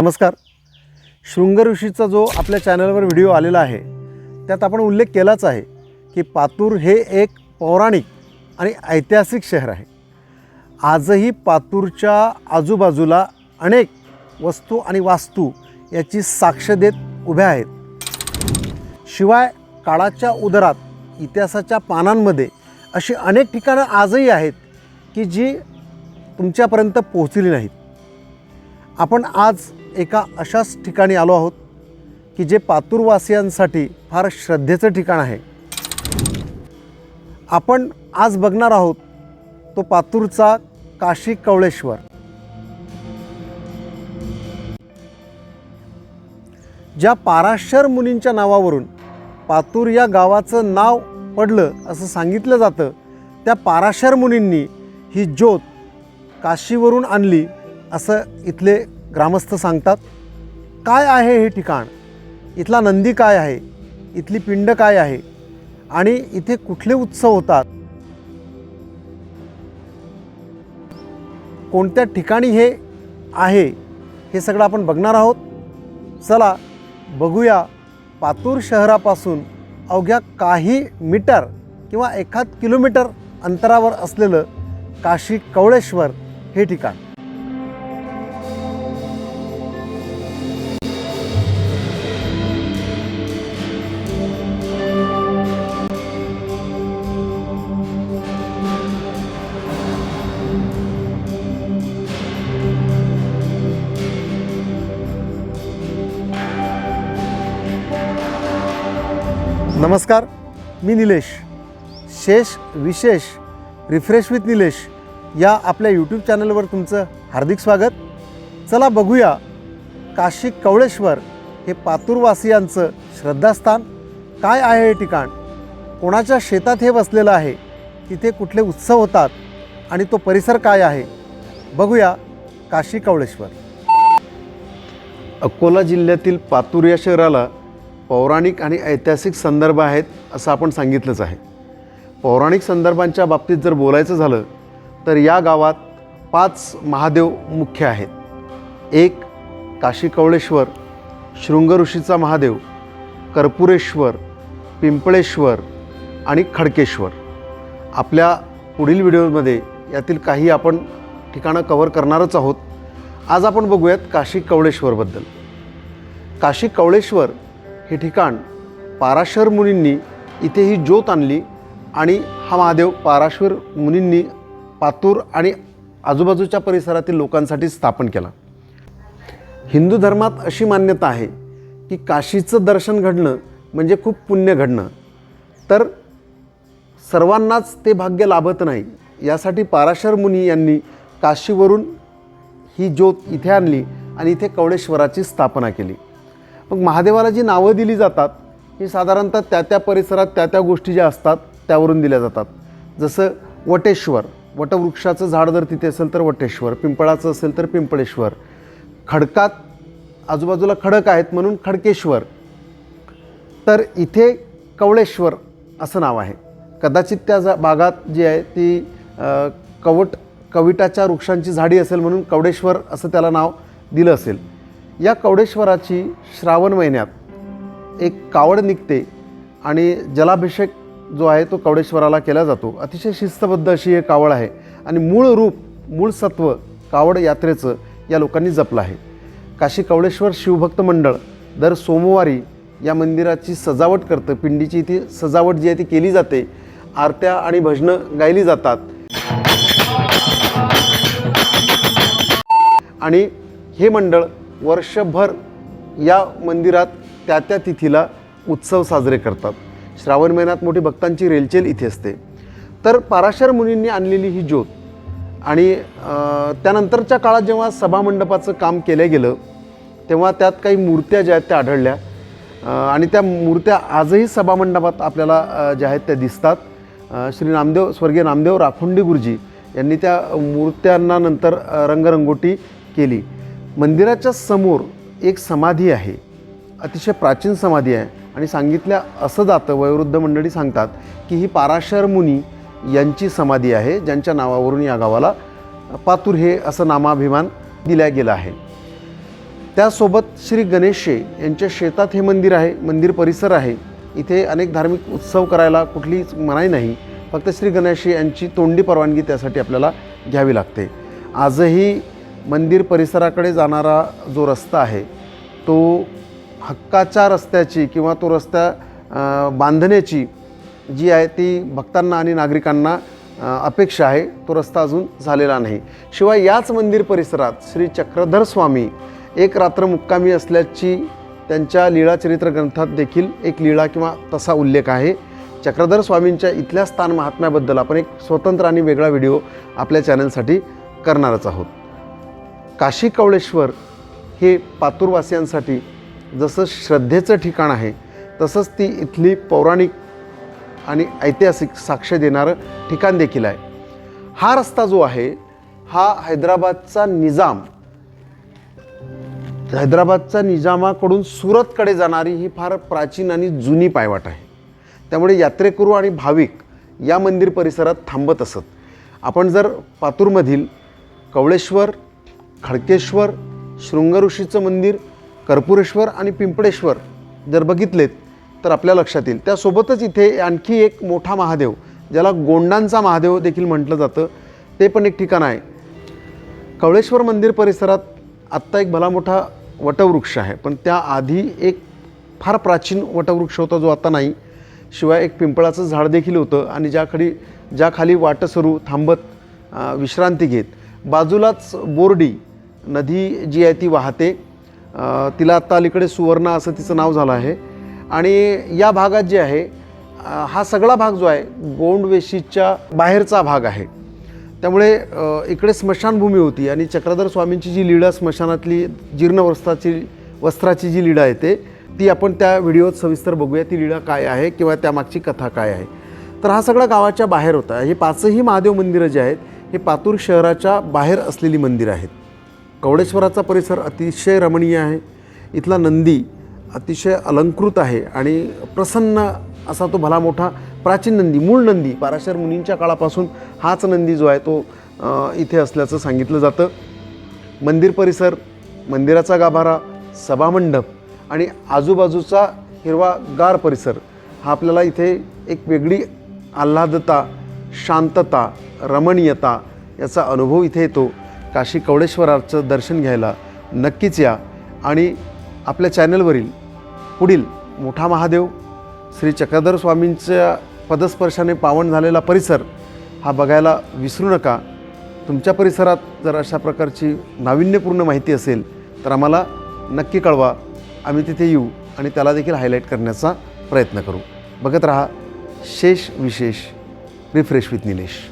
नमस्कार. शृंग ऋषीचा जो आपल्या चॅनलवर व्हिडिओ आलेला आहे त्यात आपण उल्लेख केलाच आहे की पातूर हे एक पौराणिक आणि ऐतिहासिक शहर आहे. आजही पातूरच्या आजूबाजूला अनेक वस्तू आणि वास्तू याची साक्ष देत उभ्या आहेत. शिवाय काळाच्या उदरात इतिहासाच्या पानांमध्ये अशी अनेक ठिकाणं आजही आहेत की जी तुमच्यापर्यंत पोहोचली नाहीत. आपण आज एका अशाच ठिकाणी आलो आहोत की जे पातूरवासियांसाठी फार श्रद्धेचं ठिकाण आहे. आपण आज बघणार आहोत तो पातूरचा काशी कवळेश्वर. ज्या पाराशर मुनींच्या नावावरून पातूर या गावाचं नाव पडलं असं सांगितलं जातं त्या पाराशर मुनींनी ही ज्योत काशीवरून आणली असं इथले ग्रामस्थ सांगतात काय आहे हे ठिकाण? इथला नंदी काय आहे? इथली पिंड काय आहे? आणि इथे कुठले उत्सव होतात? कोणत्या ठिकाणी हे आहे हे सगळं आपण बघणार आहोत? चला बघूया. पातूर शहरापासून अवघ्या काही मीटर किंवा एखाद किलोमीटर अंतरावर असलेलं काशी कवळेश्वर हे ठिकाण. नमस्कार मी निलेश. शेष विशेष रिफ्रेश विथ निलेश या आपल्या यूट्यूब चॅनलवर तुमचं हार्दिक स्वागत. चला बघूया काशी कवळेश्वर हे पातूरवासियांचं श्रद्धास्थान काय आहे हे ठिकाण? कोणाच्या शेतात हे वसलेलं आहे? तिथे कुठले उत्सव होतात? आणि तो परिसर काय आहे? बघूया काशी कवळेश्वर. अकोला जिल्ह्यातील पातूर या शहराला पौराणिक आणि ऐतिहासिक संदर्भ आहेत असं आपण सांगितलंच आहे. पौराणिक संदर्भांच्या बाबतीत जर बोलायचं झालं तर या गावात पाच महादेव मुख्य आहेत. एक काशी कवळेश्वर शृंग ऋषीचा महादेव कर्पुरेश्वर पिंपळेश्वर आणि खडकेश्वर. आपल्या पुढील व्हिडिओमध्ये यातील काही आपण ठिकाणं कव्हर करणारच आहोत. आज आपण बघूयात काशी कवळेश्वरबद्दल काशी कवळेश्वर हे ठिकाण पाराशर मुनींनी इथे ही ज्योत आणली आणि हा महादेव पाराश्वर मुनींनी पातूर आणि आजूबाजूच्या परिसरातील लोकांसाठी स्थापन केला. हिंदू धर्मात अशी मान्यता आहे की काशीचं दर्शन घडणं म्हणजे खूप पुण्य घडणं. तर सर्वांनाच ते भाग्य लाभत नाही यासाठी पाराशर मुनी यांनी काशीवरून ही ज्योत इथे आणली आणि इथे कवळेश्वराची स्थापना केली. मग महादेवाला जी नावं दिली जातात. ही साधारणतः त्या त्या परिसरात त्या त्या गोष्टी ज्या असतात त्यावरून दिल्या जातात. जसं वटेश्वर वटवृक्षाचं झाड जर तिथे असेल तर वटेश्वर पिंपळाचं असेल तर पिंपळेश्वर. खडकात आजूबाजूला खडक आहेत म्हणून खडकेश्वर. तर इथे कवळेश्वर असं नाव आहे. कदाचित त्या जा भागात जी आहे ती कवट कविटाच्या वृक्षांची झाडी असेल म्हणून कवडेश्वर असं त्याला नाव दिलं असेल. या कवडेश्वराची श्रावण महिन्यात एक कावड निघते आणि जलाभिषेक जो आहे तो कवडेश्वराला केला जातो. अतिशय शिस्तबद्ध अशी हे कावड आहे आणि मूळ रूप मूळ सत्व कावड यात्रेचं या लोकांनी जपलं आहे. काशी कवडेश्वर शिवभक्त मंडळ दर सोमवारी या मंदिराची सजावट करतं. पिंडीची इथे सजावट जी आहे ती केली जाते. आरत्या आणि भजनं गायली जातात. आणि हे मंडळ वर्षभर या मंदिरात त्या त्या तिथीला उत्सव साजरे करतात. श्रावण महिन्यात मोठी भक्तांची रेलचेल इथे असते. तर पाराशर मुनींनी आणलेली ही ज्योत आणि त्यानंतरच्या काळात जेव्हा सभामंडपाचं काम केलं गेलं तेव्हा त्यात काही मूर्त्या ज्या आहेत त्या आढळल्या. आणि त्या मूर्त्या आजही सभामंडपात आपल्याला ज्या आहेत त्या दिसतात. श्री नामदेव स्वर्गीय नामदेव राखुंडी गुरुजी यांनी त्या मूर्त्यांना नंतर रंगरंगोटी केली. मंदिराच्या समोर एक समाधी आहे. अतिशय प्राचीन समाधी आहे. आणि सांगितल्या असं जातं वयोवृद्ध मंडळी सांगतात की ही पाराशर मुनी यांची समाधी आहे ज्यांच्या नावावरून या गावाला पातूर हे असं नामाभिमान दिल्या गेला आहे. त्यासोबत श्री गणेशे यांच्या शेतात हे मंदिर आहे मंदिर परिसर आहे. इथे अनेक धार्मिक उत्सव करायला कुठलीच मनाई नाही. फक्त श्री गणेशे यांची तोंडी परवानगी त्यासाठी आपल्याला घ्यावी लागते. आजही मंदिर परिसराकडे जाणारा जो रस्ता आहे तो हक्काच्या रस्त्याची किंवा तो रस्त्या बांधण्याची जी आहे ती भक्तांना आणि नागरिकांना अपेक्षा आहे तो रस्ता अजून झालेला नाही. शिवाय याच मंदिर परिसरात श्री चक्रधर स्वामी एक रात्र मुक्कामी असल्याची त्यांच्या लीळाचरित्र ग्रंथात देखील एक लीळा किंवा तसा उल्लेख आहे. चक्रधर स्वामींच्या इथल्या स्थान महात्म्याबद्दल आपण एक स्वतंत्र आणि वेगळा व्हिडिओ आपल्या चॅनलसाठी करणारच आहोत. काशी कवळेश्वर हे पातूरवासियांसाठी जसं श्रद्धेचं ठिकाण आहे तसंच ती इथली पौराणिक आणि ऐतिहासिक साक्ष देणारं ठिकाण देखील आहे. हा रस्ता जो आहे हा हैदराबादचा निजाम हैदराबादचा निजामाकडून सुरतकडे जाणारी ही फार प्राचीन आणि जुनी पायवाट आहे. त्यामुळे यात्रेकरू आणि भाविक या मंदिर परिसरात थांबत असत. आपण जर पातूरमधील कवळेश्वर खडकेश्वर शृंगऋषीचं मंदिर कर्पुरेश्वर आणि पिंपळेश्वर जर बघितलेत तर आपल्या लक्षात येईल. त्यासोबतच इथे आणखी एक मोठा महादेव ज्याला गोंडांचा महादेव देखील म्हटलं जातं ते पण एक ठिकाण आहे. कवळेश्वर मंदिर परिसरात आत्ता एक भला मोठा वटवृक्ष आहे पण त्याआधी एक फार प्राचीन वटवृक्ष होता जो आता नाही. शिवाय एक पिंपळाचं झाड देखील होतं आणि ज्या खाली ज्या खाली वाटसरू थांबत विश्रांती घेत. बाजूलाच बोर्डी नदी जी आहे ती वाहते. तिला आत्ता अलीकडे सुवर्णा असं तिचं नाव झालं आहे. आणि या भागात जे आहे हा सगळा भाग जो आहे गोंडवेशीच्या बाहेरचा भाग आहे. त्यामुळे इकडे स्मशानभूमी होती आणि चक्रधर स्वामींची जी लीळा स्मशानातली जीर्ण वस्त्राची वस्त्राची जी लीळा आहे ते ती आपण त्या व्हिडिओत सविस्तर बघूया ती लीळा काय आहे किंवा त्यामागची कथा काय आहे. तर हा सगळा गावाच्या बाहेर होता. हे पाचही महादेव मंदिरं जे आहेत हे पातूर शहराच्या बाहेर असलेली मंदिरं आहेत. कवडेश्वराचा परिसर अतिशय रमणीय आहे. इथला नंदी अतिशय अलंकृत आहे आणि प्रसन्न असा तो भला मोठा प्राचीन नंदी मूळ नंदी पाराशर मुनींच्या काळापासून हाच नंदी जो आहे तो इथे असल्याचं सांगितलं जातं. मंदिर परिसर मंदिराचा गाभारा सभामंडप आणि आजूबाजूचा हिरवागार परिसर हा आपल्याला इथे एक वेगळी आल्हादता शांतता रमणीयता याचा अनुभव इथे येतो. काशी कवडेश्वराचं दर्शन घ्यायला नक्कीच या. आणि आपल्या चॅनलवरील पुढील मोठा महादेव श्री चक्रधर स्वामींच्या पदस्पर्शाने पावन झालेला परिसर हा बघायला विसरू नका. तुमच्या परिसरात जर अशा प्रकारची नाविन्यपूर्ण माहिती असेल तर आम्हाला नक्की कळवा. आम्ही तिथे येऊ आणि त्याला देखील हायलाईट करण्याचा प्रयत्न करू. बघत रहा शेष विशेष रिफ्रेश विथ निलेश